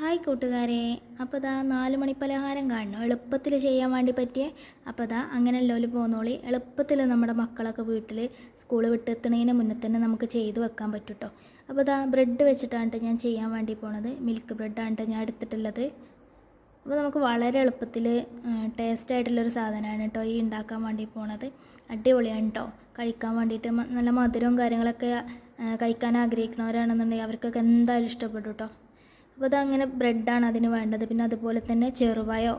Hi കൂട്ടുകാരെ. അപ്പോൾ ദാ നാല് മണി പലഹാരം കാണണം? എളുപ്പത്തിൽ ചെയ്യാൻ വേണ്ടി പറ്റിയ? അപ്പോൾ ദാ അങ്ങനെ ലോൽ പോന്നോളി. എളുപ്പത്തിൽ നമ്മുടെ മക്കളൊക്കെ വീട്ടിൽ സ്കൂൾ വിട്ടെത്തുന്നതിന് മുന്നേ തന്നെ നമുക്ക് ചെയ്ത് വെക്കാൻ പറ്റും കേട്ടോ അപ്പോൾ ദാ ബ്രെഡ് വെച്ചിട്ടാണ് ഞാൻ ചെയ്യാൻ വേണ്ടി പോണത്. മിൽക്ക് ബ്രെഡാണ് ഞാൻ എടുത്തിട്ടുള്ളത്. അപ്പോൾ നമുക്ക് വളരെ എളുപ്പത്തിൽ ടേസ്റ്റ് ആയിട്ടുള്ളൊരു സാധനമാണ് കേട്ടോ ഈ ഉണ്ടാക്കാൻ വേണ്ടി പോണത്. അടിപൊളിയാണ് കേട്ടോ കഴിക്കാൻ വേണ്ടിയിട്ട് നല്ല മധുരവും കാര്യങ്ങളൊക്കെ കഴിക്കാൻ ആഗ്രഹിക്കുന്നവരാണെന്നുണ്ടെങ്കിൽ അവർക്കൊക്കെ എന്തായാലും ഇഷ്ടപ്പെടും കേട്ടോ അപ്പോൾ അതങ്ങനെ ബ്രെഡാണ് അതിന് വേണ്ടത്. പിന്നെ അതുപോലെ തന്നെ ചെറുപായോ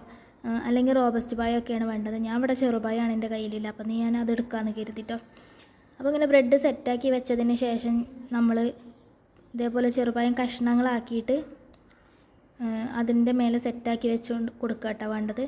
അല്ലെങ്കിൽ റോബസ്റ്റ് പായോ ഒക്കെയാണ് വേണ്ടത്. ഞാൻ ഇവിടെ ചെറുപായാണ് എന്റെ കയ്യിലില്ല. അപ്പോൾ നീ ഞാൻ അത് എടുക്കാമെന്ന് കരുതിട്ടോ. അപ്പോൾ ഇങ്ങനെ ബ്രെഡ് സെറ്റാക്കി വെച്ചതിന് ശേഷം നമ്മൾ ഇതേപോലെ ചെറുപായം കഷ്ണങ്ങളാക്കിയിട്ട് അതിന്റെ മേലെ സെറ്റാക്കി വെച്ചുകൊണ്ട് കൊടുക്കുക കേട്ടോ വേണ്ടത്.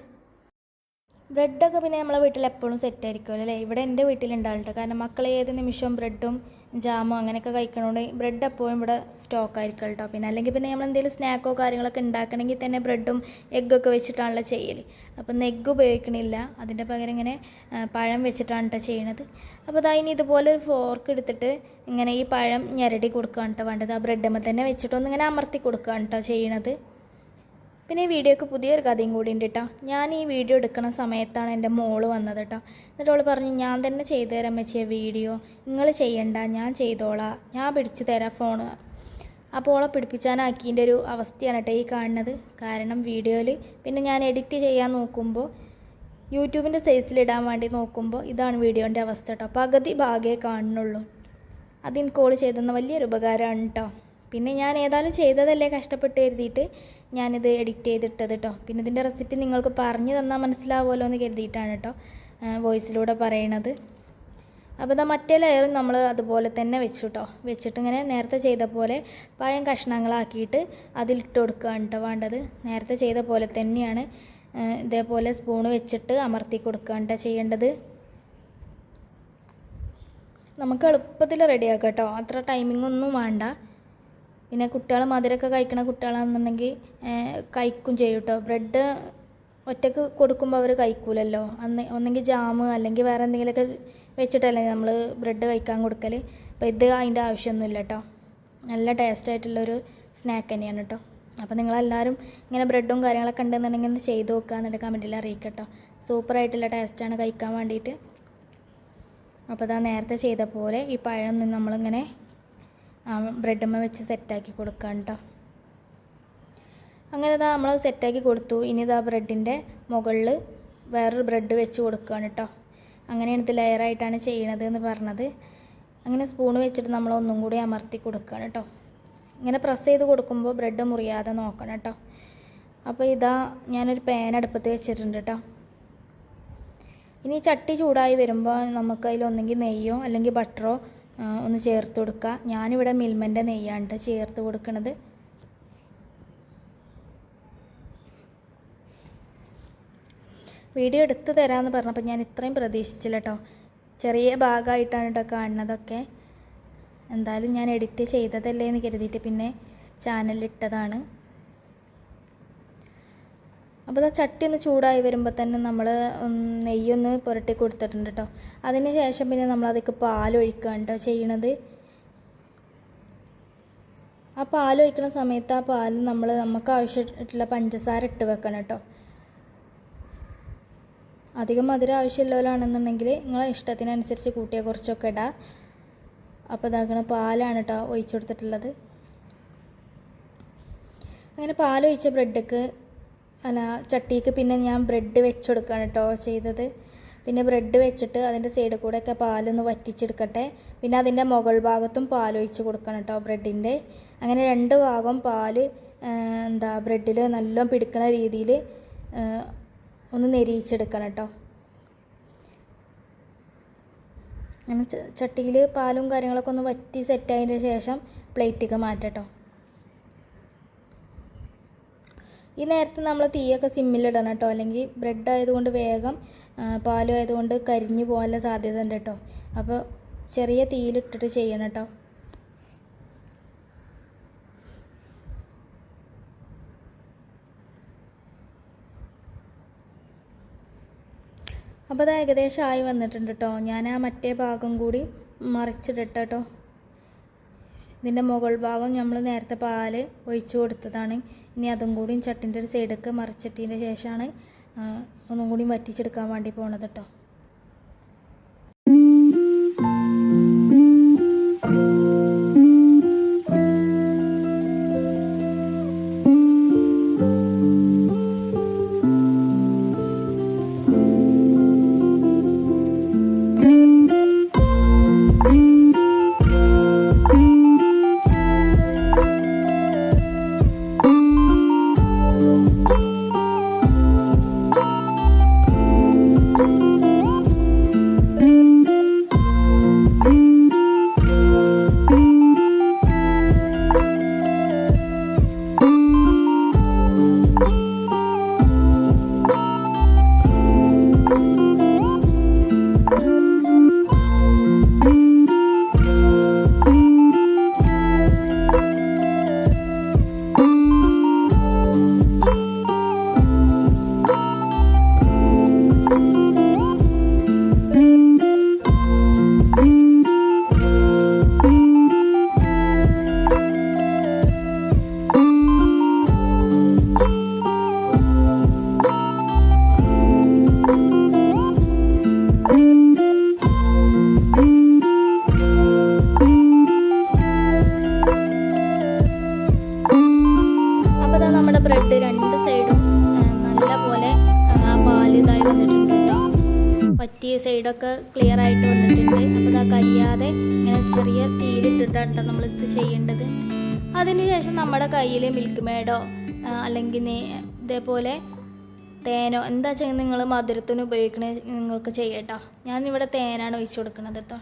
ബ്രെഡൊക്കെ പിന്നെ നമ്മളെ വീട്ടിൽ എപ്പോഴും സെറ്റായിരിക്കുമല്ലോ അല്ലേ? ഇവിടെ എന്റെ വീട്ടിലുണ്ടാവില്ല കാരണം മക്കൾ ഏത് നിമിഷവും ബ്രെഡും ജാമും അങ്ങനെയൊക്കെ കഴിക്കണോണ്ട് ബ്രെഡ് എപ്പോഴും ഇവിടെ സ്റ്റോക്ക് ആയിരിക്കും കേട്ടോ. പിന്നെ അല്ലെങ്കിൽ പിന്നെ നമ്മൾ എന്തെങ്കിലും സ്നാക്കോ കാര്യങ്ങളൊക്കെ ഉണ്ടാക്കണമെങ്കിൽ തന്നെ ബ്രെഡും എഗ്ഗൊക്കെ വെച്ചിട്ടാണല്ലോ ചെയ്യൽ അപ്പം എഗ്ഗ് ഉപയോഗിക്കണില്ല. അതിന്റെ പകരം ഇങ്ങനെ പഴം വെച്ചിട്ടാണ് കേട്ടോ ചെയ്യണത്. അപ്പോൾ അതാ ഇനി ഇതുപോലെ ഒരു ഫോർക്ക് എടുത്തിട്ട് ഇങ്ങനെ ഈ പഴം ഞെരടി കൊടുക്കുകയാണ് കേട്ടോ വേണ്ടത്. ആ ബ്രെഡ് തന്നെ വെച്ചിട്ടൊന്ന് ഇങ്ങനെ അമർത്തി കൊടുക്കുകയാണ് കേട്ടോ ചെയ്യണത്. പിന്നെ ഈ വീഡിയോക്ക് പുതിയൊരു കഥയും കൂടി ഉണ്ട് കേട്ടോ ഞാൻ ഈ വീഡിയോ എടുക്കുന്ന സമയത്താണ് എന്റെ മോൾ വന്നത് കേട്ടോ എന്നിട്ട് അവൾ പറഞ്ഞു ഞാൻ തന്നെ ചെയ്തു തരാൻ വെച്ചിയ വീഡിയോ. നിങ്ങൾ ചെയ്യണ്ട ഞാൻ ചെയ്തോളാം. ഞാൻ പിടിച്ചു തരാം ഫോണ്. അപ്പോൾ ഓളെ പിടിപ്പിച്ചാനാക്കിന്റെ ഒരു അവസ്ഥയാണ് കേട്ടോ ഈ കാണുന്നത്. കാരണം വീഡിയോയിൽ പിന്നെ ഞാൻ എഡിറ്റ് ചെയ്യാൻ നോക്കുമ്പോൾ യൂട്യൂബിന്റെ സൈസിലിടാൻ വേണ്ടി നോക്കുമ്പോൾ ഇതാണ് വീഡിയോന്റെ അവസ്ഥ കേട്ടോ പകുതി ഭാഗേ കാണുന്നുള്ളൂ. അതിന് കോൾ ചെയ്തെന്ന വലിയൊരു ഉപകാരമാണ് കേട്ടോ പിന്നെ ഞാൻ ഏതായാലും ചെയ്തതല്ലേ കഷ്ടപ്പെട്ട് എഴുതിയിട്ട് ഞാനിത് എഡിറ്റ് ചെയ്തിട്ടത് കേട്ടോ പിന്നെ ഇതിന്റെ റെസിപ്പി നിങ്ങൾക്ക് പറഞ്ഞു തന്നാൽ മനസ്സിലാവുമല്ലോ എന്ന് കരുതിയിട്ടാണ് കേട്ടോ വോയിസിലൂടെ പറയണത്. അപ്പോൾ ഇതാ മറ്റേ ലെയറും നമ്മൾ അതുപോലെ തന്നെ വെച്ചു കേട്ടോ വെച്ചിട്ട് ഇങ്ങനെ നേരത്തെ ചെയ്ത പോലെ പഴം കഷ്ണങ്ങളാക്കിയിട്ട് അതിലിട്ട് കൊടുക്കുകയാണ് കേട്ടോ വേണ്ടത്. നേരത്തെ ചെയ്ത പോലെ തന്നെയാണ് ഇതേപോലെ സ്പൂൺ വെച്ചിട്ട് അമർത്തി കൊടുക്കുകയാണ് കേട്ടോ ചെയ്യേണ്ടത്. നമുക്ക് എളുപ്പത്തിൽ റെഡിയാക്കാം കേട്ടോ അത്ര ടൈമിംഗ് ഒന്നും വേണ്ട. പിന്നെ കുട്ടികൾ മധുരമൊക്കെ കഴിക്കണ കുട്ടികളാണെന്നുണ്ടെങ്കിൽ കഴിക്കും ചെയ്യും കേട്ടോ ബ്രെഡ് ഒറ്റയ്ക്ക് കൊടുക്കുമ്പോൾ അവർ കഴിക്കൂലല്ലോ. അന്ന് ഒന്നെങ്കിൽ ജാമ് അല്ലെങ്കിൽ വേറെ എന്തെങ്കിലുമൊക്കെ വെച്ചിട്ടല്ലേ നമ്മൾ ബ്രെഡ് കഴിക്കാൻ കൊടുക്കൽ അപ്പോൾ ഇത് അതിന്റെ ആവശ്യമൊന്നുമില്ല കേട്ടോ നല്ല ടേസ്റ്റ് ആയിട്ടുള്ളൊരു സ്നാക്ക് തന്നെയാണ് കേട്ടോ അപ്പോൾ നിങ്ങളെല്ലാവരും ഇങ്ങനെ ബ്രെഡും കാര്യങ്ങളൊക്കെ ഉണ്ടെന്നുണ്ടെങ്കിൽ ഒന്ന് ചെയ്ത് നോക്കുക എന്നിട്ട് കമന്റിൽ അറിയിക്കട്ടോ സൂപ്പറായിട്ടുള്ള ടേസ്റ്റാണ് കഴിക്കാൻ വേണ്ടിയിട്ട്. അപ്പോൾ അതാ നേരത്തെ ചെയ്ത പോലെ ഈ പഴം നിന്ന് നമ്മളിങ്ങനെ ബ്രെഡുമ്മ വെച്ച് സെറ്റാക്കി കൊടുക്കാം കേട്ടോ അങ്ങനെ ഇതാ നമ്മൾ സെറ്റാക്കി കൊടുത്തു. ഇനി ഇതാ ബ്രെഡിന്റെ മുകളിൽ വേറൊരു ബ്രെഡ് വെച്ച് കൊടുക്കുകയാണ് കേട്ടോ അങ്ങനെയാണ് ഇത് ലെയറായിട്ടാണ് ചെയ്യണത് എന്ന് പറഞ്ഞത്. അങ്ങനെ സ്പൂൺ വെച്ചിട്ട് നമ്മൾ ഒന്നും കൂടി അമർത്തി കൊടുക്കുകയാണ് കേട്ടോ ഇങ്ങനെ പ്രസ് ചെയ്ത് കൊടുക്കുമ്പോൾ ബ്രെഡ് മുറിയാതെ നോക്കണം കേട്ടോ അപ്പോൾ ഇതാ ഞാനൊരു പാൻ അടുപ്പത്ത് വെച്ചിട്ടുണ്ട് കേട്ടോ ഇനി ചട്ടി ചൂടായി വരുമ്പോൾ നമുക്ക് അതിൽ ഒന്നെങ്കിൽ നെയ്യോ അല്ലെങ്കിൽ ബട്ടറോ ആ, ഒന്ന് ചേർത്ത് കൊടുക്കുക ഞാനിവിടെ മിൽമന്റെ നെയ്യാണ് ചേർത്ത് കൊടുക്കുന്നത് വീഡിയോ എടുത്ത് തരാമെന്ന് പറഞ്ഞപ്പോൾ ഞാൻ ഇത്രയും പ്രതീക്ഷിച്ചില്ല കേട്ടോ ചെറിയ ഭാഗമായിട്ടാണ് കേട്ടോ കാണുന്നതൊക്കെ. എന്തായാലും ഞാൻ എഡിറ്റ് ചെയ്തതല്ലേ എന്ന് കരുതിയിട്ട് പിന്നെ ചാനലിലിട്ടതാണ് അപ്പോൾ ആ ചട്ടി ഒന്ന് ചൂടായി വരുമ്പോൾ തന്നെ നമ്മൾ നെയ്യൊന്ന് പുരട്ടി കൊടുത്തിട്ടുണ്ട് കേട്ടോ അതിന് ശേഷം പിന്നെ നമ്മൾ അതിലേക്ക് പാലൊഴിക്കുകയാണ് കേട്ടോ ചെയ്യണത്. ആ പാലൊഴിക്കുന്ന സമയത്ത് ആ പാൽ നമ്മൾ നമുക്ക് ആവശ്യമായിട്ടുള്ള പഞ്ചസാര ഇട്ട് വെക്കണം കേട്ടോ അധികം മധുരം ആവശ്യമുള്ളവരാണെന്നുണ്ടെങ്കിൽ നിങ്ങളെ ഇഷ്ടത്തിനനുസരിച്ച് കൂട്ടിയ കുറച്ചൊക്കെ ഇടാം. അപ്പോൾ ഇതാക്കണ പാലാണ് കേട്ടോ ഒഴിച്ചു കൊടുത്തിട്ടുള്ളത്. അങ്ങനെ പാലൊഴിച്ച ബ്രെഡ്ക്ക് അല്ല ചട്ടിക്ക് പിന്നെ ഞാൻ ബ്രെഡ് വെച്ച് കൊടുക്കുകയാണ് കേട്ടോ ചെയ്തത്. പിന്നെ ബ്രെഡ് വെച്ചിട്ട് അതിന്റെ സൈഡിൽ കൂടെയൊക്കെ പാലൊന്ന് വറ്റിച്ചെടുക്കട്ടെ. പിന്നെ അതിന്റെ മുകൾ ഭാഗത്തും പാലൊഴിച്ച് കൊടുക്കണം കേട്ടോ ബ്രെഡിന്റെ അങ്ങനെ രണ്ട് ഭാഗം പാൽ എന്താ ബ്രെഡിൽ നല്ല പിടിക്കുന്ന രീതിയിൽ ഒന്ന് നെരിയിച്ചെടുക്കണം കേട്ടോ അങ്ങനെ ചട്ടിയിൽ പാലും കാര്യങ്ങളൊക്കെ ഒന്ന് വറ്റി സെറ്റായതിന്റെ ശേഷം പ്ലേറ്റിക്ക് മാറ്റാം കേട്ടോ ഈ നേരത്തെ നമ്മൾ തീയൊക്കെ സിമ്മിലിടണം കേട്ടോ. അല്ലെങ്കിൽ ബ്രെഡ് ആയതുകൊണ്ട് വേഗം പാലും ആയതുകൊണ്ട് കരിഞ്ഞു പോകാനുള്ള സാധ്യത ഉണ്ട് കേട്ടോ. അപ്പോൾ ചെറിയ തീയിലിട്ടിട്ട് ചെയ്യണം കേട്ടോ. അപ്പോൾ അത് ഏകദേശം ആയി വന്നിട്ടുണ്ട് കേട്ടോ. ഞാൻ ആ മറ്റേ ഭാഗം കൂടി മറിച്ചിടട്ടെ കേട്ടോ. ഇതിന്റെ മുകൾ ഭാഗം നമ്മൾ നേരത്തെ പാൽ ഒഴിച്ചു കൊടുത്തതാണ്. ഇനി അതും കൂടി ചട്ടിന്റെ ഒരു സൈഡൊക്കെ മറിച്ചിട്ടതിന് ശേഷമാണ് ഒന്നും കൂടി വറ്റിച്ചെടുക്കാൻ വേണ്ടി പോണത് കേട്ടോ ബ്രെഡ് രണ്ട് സൈഡും നല്ല പോലെ ഇതായി വന്നിട്ടുണ്ട് കേട്ടോ പറ്റിയ സൈഡൊക്കെ ക്ലിയർ ആയിട്ട് വന്നിട്ടുണ്ട്. അപ്പോൾ ഇതാ കരിയാതെ ഇങ്ങനെ ചെറിയ തീയിലിട്ടിട്ടാണ് നമ്മൾ ഇത് ചെയ്യേണ്ടത്. അതിന് ശേഷം നമ്മുടെ കയ്യിൽ മിൽക്ക് മേഡോ അല്ലെങ്കിൽ ഇതേപോലെ തേനോ എന്താ ചെയ്യുന്നത് നിങ്ങൾ മധുരത്തിന് ഉപയോഗിക്കണേ നിങ്ങൾക്ക് ചെയ്യട്ടോ. ഞാനിവിടെ തേനാണ് ഒഴിച്ചു കൊടുക്കുന്നത് കേട്ടോ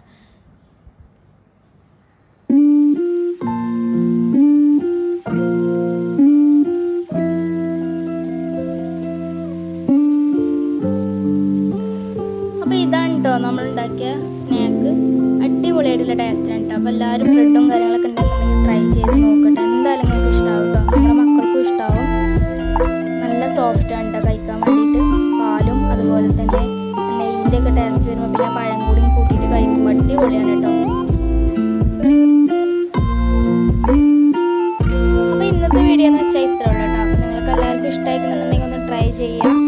Museum.